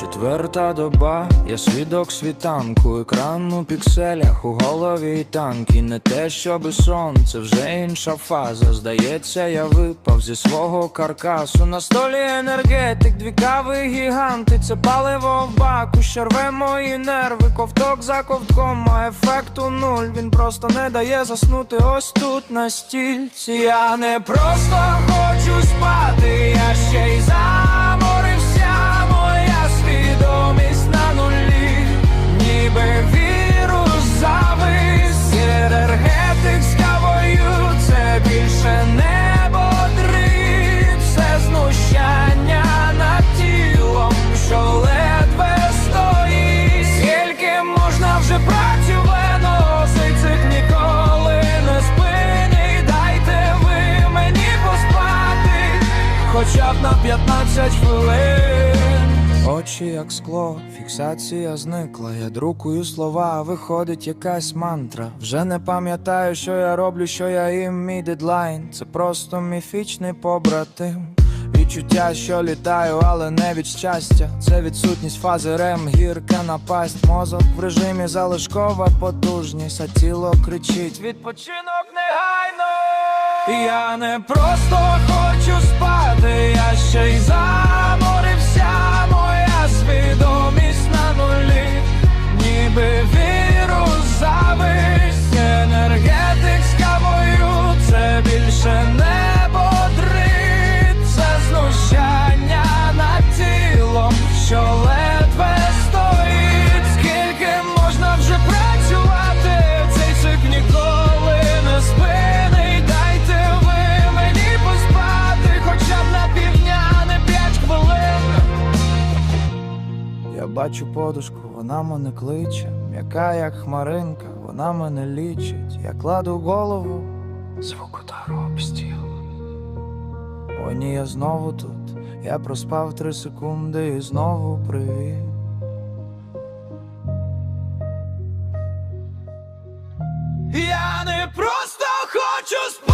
Четверта доба, я свідок світанку, екран у пікселях, у голові й танки. Не те, щоби сон, це вже інша фаза. Здається, я випав зі свого каркасу. На столі енергетик, дві кави гіганти. Це паливо в баку, що рве мої нерви, ковток за ковтком, а ефекту нуль. Він просто не дає заснути ось тут на стільці. Я не просто хочу спати, я ще й заморився. Хоча б на 15 хвилин. Очі як скло, фіксація зникла. Я друкую слова, а виходить якась мантра. Вже не пам'ятаю, що я роблю, що я їм мій дедлайн. Це просто міфічний побратим. Відчуття, що літаю, але не від щастя. Це відсутність фази рем, гірка напасть. Мозок в режимі залишкова потужність, а тіло кричить Відпочинок негайно. Я не просто бачу подушку, вона мене кличе, м'яка, як хмаринка, вона мене лічить. Я кладу голову, звук удару об стіл. О, ні, я знову тут. Я проспав три секунди і знову привіт. Я не просто хочу спати.